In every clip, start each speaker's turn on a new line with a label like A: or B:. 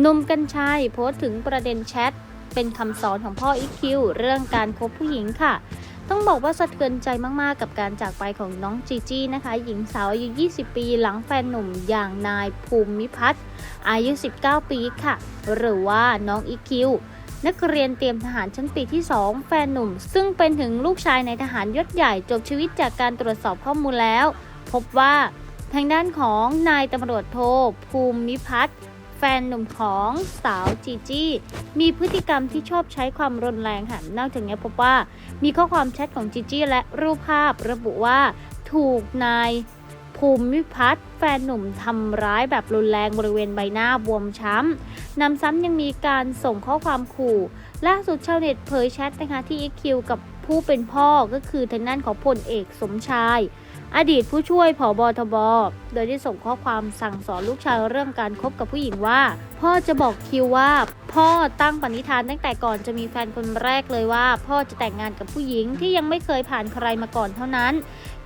A: หนุ่มกัญชัยโพสต์ถึงประเด็นแชท เป็นคำสอนของพ่ออีคคิวเรื่องการคบผู้หญิงค่ะ ต้องบอกว่าสะเทือนใจมากๆ กับการจากไปของน้องจีจี้นะคะ หญิงสาวอายุ 20 ปีหลังแฟนหนุ่มอย่างนายภูมิพัฒน์อายุ 19 ปีค่ะ หรือว่าน้องอีคิวนักเรียนเตรียมทหารชั้นปีที่ 2 แฟนหนุ่ม ซึ่งเป็นถึงลูกชายในทหารยศใหญ่จบชีวิตจากการตรวจสอบข้อมูลแล้ว พบว่าทางด้านของนายตำรวจโทภูมิพัฒน์ แฟนหนุ่มของสาวจีจี้มีพฤติกรรมที่ชอบใช้ความรุนแรงค่ะนอกจากนี้พบว่ามีข้อความแชทของจีจี้และรูปภาพระบุว่าถูกนายภูมิพัฒน์แฟนหนุ่มทำร้ายแบบรุนแรงบริเวณใบหน้าบวมช้ำนำซ้ำยังมีการส่งข้อความขู่ล่าสุดชาวเน็ตเผยแชทนะคะที่ EQ กับผู้เป็นพ่อก็คือทางด้านของพลเอกสมชาย อดีตผู้ช่วยผอบอทบ โดยได้ส่งข้อความสั่งสอนลูกชายเรื่องการคบกับผู้หญิงว่า พ่อจะบอกคิวว่า พ่อตั้งปณิธานตั้งแต่ก่อนจะมีแฟนคนแรกเลยว่า พ่อจะแต่งงานกับผู้หญิงที่ยังไม่เคยผ่านใครมาก่อนเท่านั้น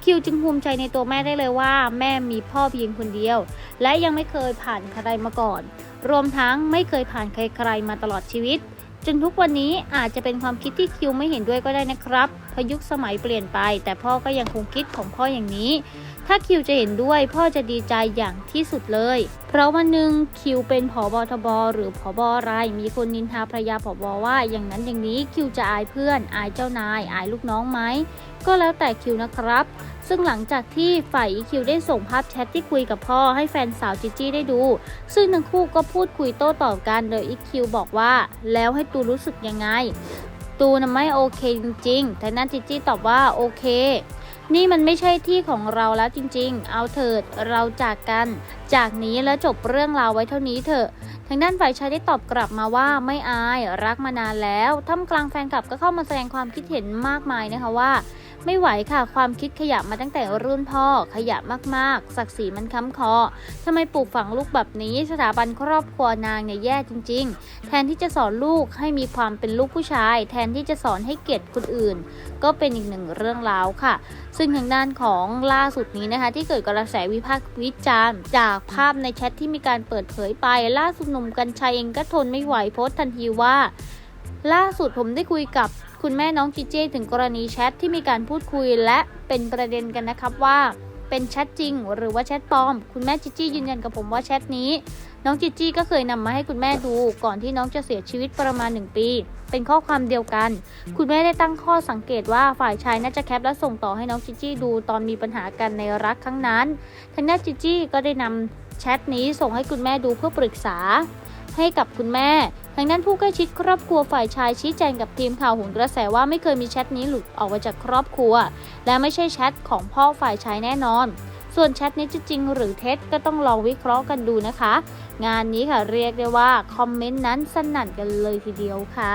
A: คิวจึงภูมิใจในตัวแม่ได้เลยว่า แม่มีพ่อเพียงคนเดียว และยังไม่เคยผ่านใครมาก่อน รวมทั้งไม่เคยผ่านใครๆมาตลอดชีวิต จนทุกวันนี้อาจจะเป็นความคิดที่คิวไม่เห็นด้วยก็ได้นะครับเพราะยุคสมัยเปลี่ยนไป แต่พ่อก็ยังคงคิดของพ่ออย่างนี้ ถ้าคิวจะเห็นด้วยพ่อจะดีใจอย่างที่สุดเลย เพราะวันหนึ่งคิวเป็นผอบอทบหรือผอบออะไร มีคนนินทาภรยาผอบอว่าอย่างนั้นอย่างนี้คิวจะอายเพื่อน อายเจ้านาย อายลูกน้องไหม ก็แล้วแต่คิวนะครับ ซึ่งหลังจากที่ฝ่ายอีคิวได้ส่งภาพแชทที่คุยกับพ่อให้แฟนสาวจิจี้ได้ดู ซึ่งทั้งคู่ก็พูดคุยโต้ตอบกันโดยอีคิวบอกว่า แล้วให้ตูรู้สึกยังไง ตูน่ะไม่โอเคจริงๆแต่นั่นจิจี้ตอบว่าโอเค นี่มันไม่ใช่ที่ของเราแล้วจริงๆ เอาเถิดเราจากกัน จากนี้แล้วจบเรื่องราวไว้เท่านี้เถอะทางด้านฝ่ายชายได้ตอบกลับมาว่าไม่อายรักมานานแล้วท่ามกลางแฟนคลับก็เข้ามาแสดงความคิดเห็นมากมายนะคะว่า ไม่ไหวค่ะ ความคิดขยะมาตั้งแต่รุ่นพ่อ ขยะมากๆ ศักดิ์ศรีมันค้ำคอทำไมปลูกฝังลูกแบบนี้สถาบันครอบครัวนางเนี่ยแย่จริง ๆ แทนที่จะสอนลูกให้มีความเป็นลูกผู้ชาย แทนที่จะสอนให้เกียรติคนอื่น ก็เป็นอีกหนึ่งเรื่องราวค่ะ ซึ่งทางด้านของล่าสุดนี้นะคะ ที่เกิดกระแสวิพากษ์วิจารณ์ จากภาพในแชทที่มีการเปิดเผยไป ล่าสุดหนุ่มกัญชัยเองก็ทนไม่ไหวโพสต์ทันทีว่า ล่าสุดผมได้คุยกับคุณแม่น้องจีเจถึงกรณีแชทที่มีการพูดคุยและเป็นประเด็นกันนะครับว่า เป็นแชทจริงหรือว่าแชทปลอม คุณแม่จีจี้ยืนยันกับผมว่าแชทนี้ น้องจีจี้ก็เคยนำมาให้คุณแม่ดูก่อนที่น้องจะเสียชีวิตประมาณ 1 ปี เป็นข้อความเดียวกัน คุณแม่ได้ตั้งข้อสังเกตว่าฝ่ายชายน่าจะแคปและส่งต่อให้น้องจีจี้ดูตอนมีปัญหากันในรักครั้งนั้นทางด้านจีจี้ก็ได้นำแชทนี้ส่งให้คุณแม่ดูเพื่อปรึกษาให้กับคุณแม่ ทางด้านผู้ใกล้ชิดครอบครัวฝ่ายชายชี้แจงกับทีมข่าวหุนกระแสว่าไม่เคยมีแชทนี้หลุดออกมาจากครอบครัว และไม่ใช่แชทของพ่อฝ่ายชายแน่นอน ส่วนแชทนี้จะจริงหรือเท็จก็ต้องลองวิเคราะห์กันดูนะคะ งานนี้ค่ะเรียกได้ว่าคอมเมนต์นั้นสนั่นกันเลยทีเดียวค่ะ